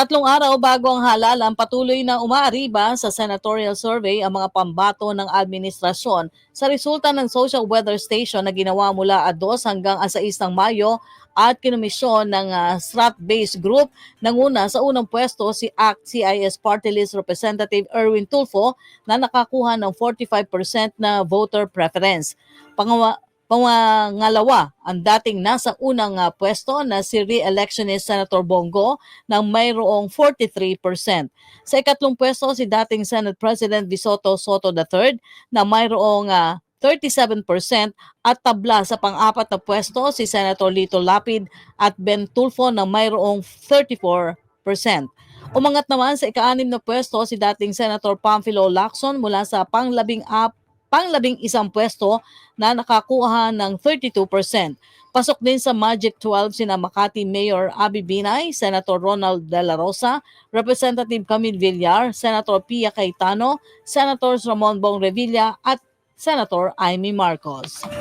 Tatlong araw bago ang halalan, patuloy na umaariba sa senatorial survey ang mga pambato ng administrasyon sa resulta ng social weather station na ginawa mula a 2 hanggang a 6 ng Mayo at kinomisyon ng ah, strat-based group. Nanguna sa unang pwesto si ACT CIS Party List Representative Erwin Tulfo na nakakuha ng 45% na voter preference. Pangawa, Pangalawa, ang dating nasa unang ah, pwesto na si re-electionist Senator Bongo na mayroong 43%. Sa ikatlong pwesto, si dating Senate President Visoto Soto III na mayroong ah, 37% at tabla sa pang-apat na pwesto si Senator Lito Lapid at Ben Tulfo na mayroong 34%. Umangat naman sa ika-anim na pwesto si dating Senator Pamphilo Lacson mula sa panglabing up panglabing isang pwesto na nakakuha ng 32%. Pasok din sa Magic 12 sina Makati Mayor Abby Binay, Senator Ronald De La Rosa, Representative Camille Villar, Senator Pia Cayetano, Senators Ramon Bong Revilla at Senator Amy Marcos.